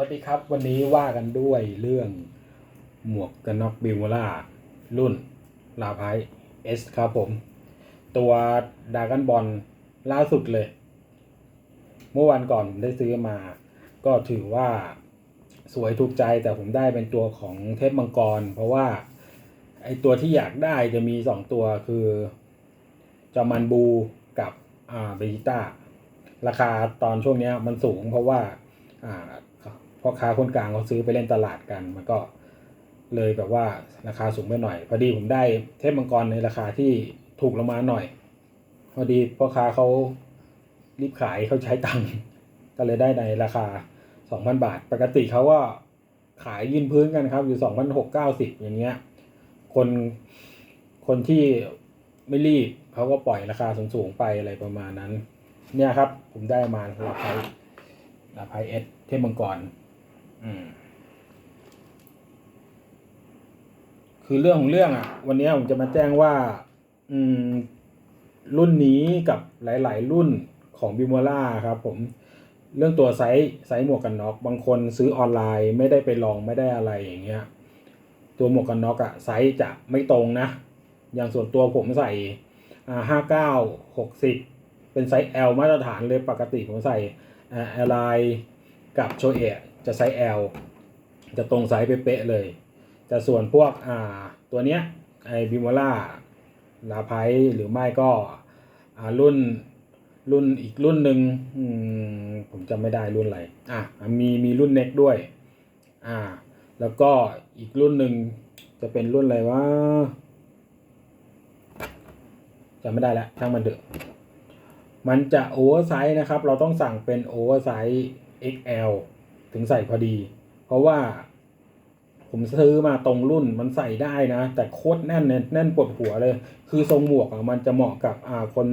วัสดีครับ วันนี้ว่ากันด้วยเรื่องหมวกกันน็อกบิวล่ารุ่นลาไพเอสครับผม ตัวดากันบอลล่าสุดเลย เมื่อวันก่อนผมได้ซื้อมา ก็ถือว่าสวยถูกใจแต่ผมได้เป็นตัวของเทพมังกร เพราะว่าไอตัวที่อยากได้จะมีสองตัวคือจอมันบูกับอ่าเบจิต้าราคาตอนช่วงนี้มันสูงเพราะว่าอ่า พ่อค้าคนกลางเขาซื้อไปเล่นตลาดกัน มันก็เลยแบบว่าราคาสูงไปหน่อย พอดีผมได้เทพมังกรในราคาที่ถูกลงมาหน่อย พอดีพ่อค้าเขารีบขายเขาใช้ตังค์ก็เลยได้ในราคา 2,000 บาท ปกติเขาก็ขายยืนพื้นกันครับ อยู่ 2,690 อย่างเงี้ย คนคนที่ไม่รีบเขาก็ปล่อยราคาสูงๆไปอะไรประมาณนั้น เนี่ยครับผมได้มาลาไพลาไพเอสเทพมังกร คือเรื่องของเรื่องอะ วันนี้ผมจะมาแจ้งว่า อืม รุ่นนี้กับหลาย ๆ รุ่นของบิมล่าครับ ผมเรื่องตัวไซส์ไซส์หมวกกันน็อกบางคนซื้อออนไลน์ไม่ได้ไปลองไม่ได้อะไรอย่างเงี้ย ตัวหมวกกันน็อกอะไซส์จะไม่ตรงนะ อย่างส่วนตัวผมใส่ห้าเก้าหกสิบเป็นไซส์ L มาตรฐานเลยปกติผมใส่อ่าแอลไลกับโชเอะ จะไซส์ L จะตรงไซส์เป๊ะเลย แต่ส่วนพวกอ่าตัวเนี้ยไอบิมล่าลาไพหรือไม่ก็อ่ารุ่นรุ่นอีกรุ่นหนึ่งผมจำไม่ได้รุ่นอะไรอะมีมีรุ่นเน็กด้วยอ่าแล้วก็อีกรุ่นหนึ่งจะเป็นรุ่นอะไรวะจำไม่ได้แล้วช่างมันเถอะมันจะโอเวอร์ไซส์นะครับ เราต้องสั่งเป็นโอเวอร์ไซส์ XL ถึงใส่พอดี เพราะว่า ผมซื้อมาตรงรุ่นมันใส่ได้นะ แต่โคตรแน่นเนี่ยแน่นปวดหัวเลย คือทรงหมวกอะมันจะเหมาะกับอ่าคน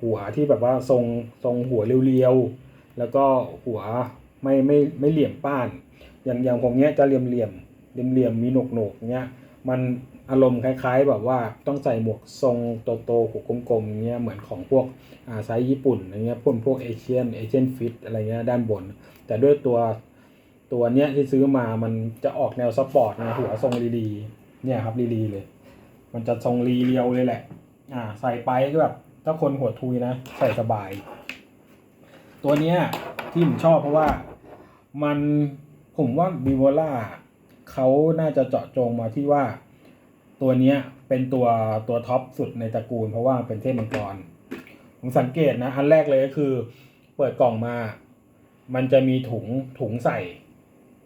หัวที่แบบว่าทรงทรงหัวเรียวๆแล้วก็หัวไม่ไม่ไม่เหลี่ยมป้าน อย่างอย่างผมเนี้ยจะเหลี่ยมเหลี่ยมเหลี่ยมเหลี่ยมมีหนกหนกเนี้ยมันอารมณ์คล้าย ๆ แบบว่าต้องใส่หมวกทรงโตๆหัวกลมๆเงี้ยเหมือนของพวกอ่าไซส์ญี่ปุ่นอะไรเงี้ยพวกพวกเอเชียนเอเชียนฟิตอะไรเงี้ยด้านบน แต่ด้วยตัว ตัวเนี้ยที่ซื้อมามันจะออกแนวสปอร์ตนะหัวทรงรีๆเนี่ยครับรีๆเลย มันจะทรงรีเรียวเลยแหละ อ่า ใส่ไปก็แบบถ้าคนหัวทุยนะใส่สบาย ตัวเนี้ยที่ผมชอบเพราะว่ามันผมว่าบิวล่าเขาน่าจะเจาะจงมาที่ว่า ตัวเนี้ยเป็นตัวตัวท็อปสุดในตระกูล เพราะว่าเป็นเทพมังกรผมสังเกตนะอันแรกเลยก็คือ เปิดกล่องมา มันจะมีถุงถุงใส่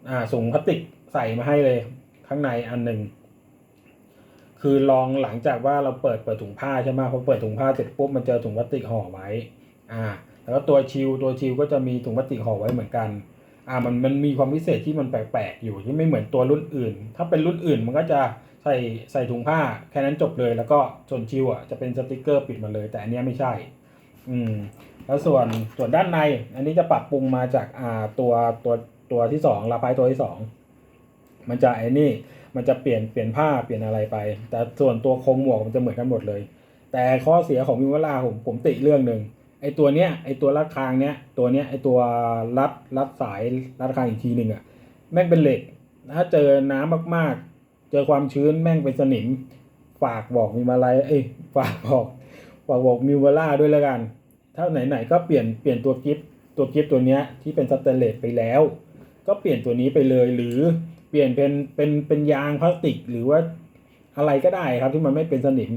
อ่าถุงพลาสติกใส่มาให้เลยข้างในอันหนึ่งคือลองหลังจากว่าเราเปิดเปิดถุงผ้าใช่ไหมพอเปิดถุงผ้าเสร็จปุ๊บมันเจอถุงพลาสติกห่อไว้ อ่า แล้วก็ตัวชิลตัวชิลก็จะมีถุงพลาสติกห่อไว้เหมือนกัน อ่ามันมันมีความพิเศษที่มันแปลกๆอยู่ที่ไม่เหมือนตัวรุ่นอื่น ถ้าเป็นรุ่นอื่นมันก็จะใส่ใส่ถุงผ้าแค่นั้นจบเลย แล้วก็ส่วนชิลอะจะเป็นสติกเกอร์ปิดมาเลย แต่อันนี้ไม่ใช่ อืม แล้วส่วนส่วนด้านใน อันนี้จะปรับปรุงมาจากอ่าตัวตัว ตัวที่สองลาไพตัวที่สองมันจะไอ้นี่ มันจะเปลี่ยนเปลี่ยนผ้าเปลี่ยนอะไรไป แต่ส่วนตัวโครงหมวกมันจะเหมือนกันหมดเลย แต่ข้อเสียของวิวลาผมผมติเรื่องหนึ่งไอตัวเนี้ยไอตัวรัดคางเนี้ยตัวเนี้ยไอตัวรัดรัดสายรัดคางอีกทีหนึ่งอะแม่งเป็นเหล็ก ถ้าเจอน้ำมากๆ เจอความชื้นแม่งเป็นสนิม ฝากบอกมีมาลายเอ้ยฝากบอกฝากบอกมิวล่าด้วยแล้วกัน ถ้าไหนๆก็เปลี่ยนเปลี่ยนตัวกิฟตัวกิฟตัวเนี้ยที่เป็นสแตนเลสไปแล้ว ก็เปลี่ยนตัวนี้ไปเลยหรือเปลี่ยนเป็นเป็นเป็นยางพลาสติก หรือว่าอะไรก็ได้ครับที่มันไม่เป็นสนิม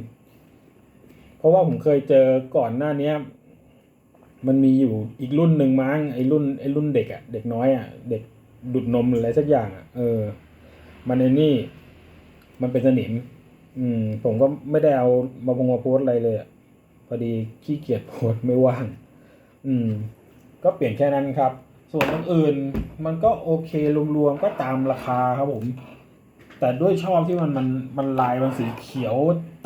เพราะว่าผมเคยเจอก่อนหน้าเนี้ยมันมีอยู่อีกรุ่นหนึ่งมั้งไอ้รุ่นไอ้รุ่นเด็กอะเด็กน้อยอะเด็กดุดนมอะไรสักอย่างอะเออ มันในนี่ มันเป็นสนิม อืม ผมก็ไม่ได้เอามาพงมาโพสอะไรเลยอะพอดีขี้เกียจโพสไม่ว่าง อืม ก็เปลี่ยนแค่นั้นครับ ส่วนอื่นมันก็โอเครวมๆก็ตามราคาครับผม แต่ด้วยชอบที่มันมันมันลายมันสีเขียว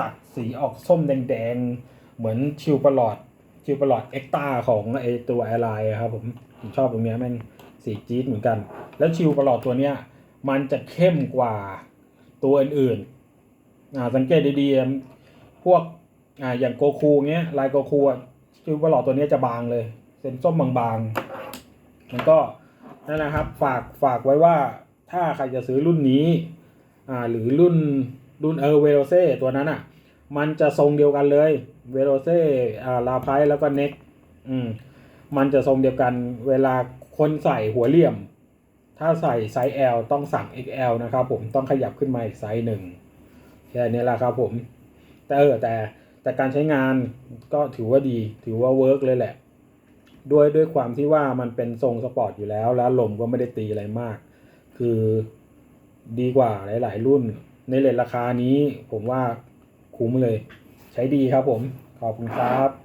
ตัดสีออกส้มแดงๆ เหมือนชิวประหลอดชิวประหลอดเอ็กตาของไอตัวแอร์ไลน์ครับผมผมชอบตรงเนี้ยแม่งสีจี๊ดเหมือนกัน แล้วชิวประหลอดตัวเนี้ยมันจะเข้มกว่าตัวอื่นๆอ่าสังเกตดีๆพวกอ่าอย่างโกคูเงี้ยลายโกคูชิวประหลอดตัวเนี้ยจะบางเลยเส้นส้มบางๆ มันก็นั่นแหละครับฝากฝากไว้ว่าถ้าใครจะซื้อรุ่นนี้อ่าหรือรุ่นรุ่นเออเวโรเซ่ตัวนั้นอะ มันจะทรงเดียวกันเลยเวโรเซ่อ่าลาไพแล้วก็เน็กอืมมันจะทรงเดียวกันเวลาคนใส่หัวเหลี่ยม ถ้าใส่ไซส์ L ต้องสั่ง XL นะครับผมต้องขยับขึ้นมาอีกไซส์หนึ่งแค่นี้แหละครับผม แต่เออแต่แต่การใช้งานก็ถือว่าดีถือว่าเวิร์กเลยแหละ ด้วยด้วยความที่ว่ามันเป็นทรงสปอร์ตอยู่แล้ว แล้วลมก็ไม่ได้ตีอะไรมาก คือดีกว่าหลาย ๆ รุ่น ในเลทราคานี้ผมว่าคุ้มเลย ใช้ดีครับผม ขอบคุณครับ